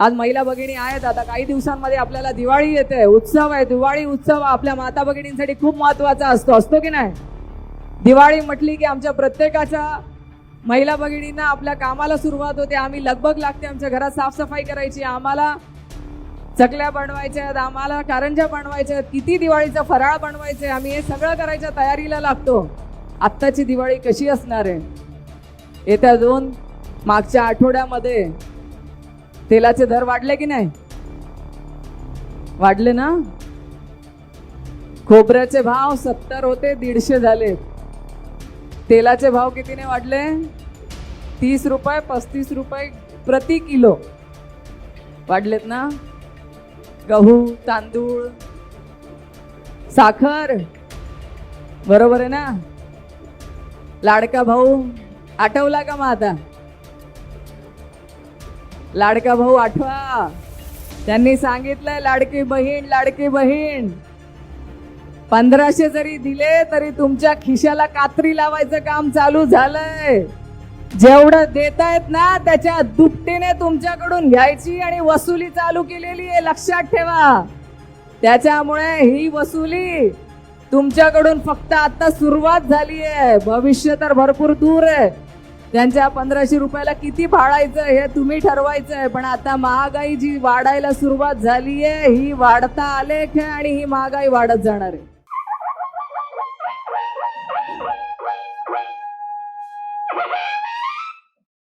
आज महिला भगिनी आहेत. आता काही दिवसांमध्ये आपल्याला दिवाळी येते. उत्सव आहे. दिवाळी उत्सव आपल्या माता भगिनींसाठी खूप महत्त्वाचा असतो. असतो की नाही? दिवाळी म्हटली की आमच्या प्रत्येकाच्या महिला भगिनींना आपल्या कामाला सुरुवात होते. आम्ही लगबग लागते. आमच्या घरात साफसफाई करायची. आम्हाला चकल्या बनवायच्या आहेत. आम्हाला कारंज्या बनवायच्या आहेत. किती दिवाळीचा फराळ बनवायचे आम्ही हे सगळं करायच्या तयारीला लागतो. आत्ताची दिवाळी कशी असणार आहे? येत्या दोन मागच्या आठवड्यामध्ये तेलाचे दर वाढले की नाही? वाढले ना? खोबऱ्याचे भाव सत्तर होते दीडशे झाले. तेलाचे भाव कितीने वाढले? तीस रुपये पस्तीस रुपये प्रति किलो. वाढलेत ना? गहू तांदूळ साखर. बरोबर आहे ना? लाडका भाऊ आठवला का मग आता? लाडका भाऊ आठवा. त्यांनी सांगितलंय लाडकी बहीण लाडकी बहीण. पंधराशे जरी दिले तरी तुमच्या खिशाला कात्री लावायचं काम चालू झालंय. जेवढं देतायत ना त्याच्या दुपटीने तुमच्याकडून घ्यायची आणि वसुली चालू केलेली आहे लक्षात ठेवा. त्याच्यामुळे ही वसुली तुमच्याकडून फक्त आता सुरुवात झाली आहे. भविष्य तर भरपूर दूर आहे. त्यांच्या पंधराशे रुपयाला किती भाडायचं हे तुम्ही ठरवायचं आहे. पण आता महागाई जी वाढायला सुरुवात झाली आहे ही वाढता आलेख आहे आणि ही महागाई वाढत जाणार आहे?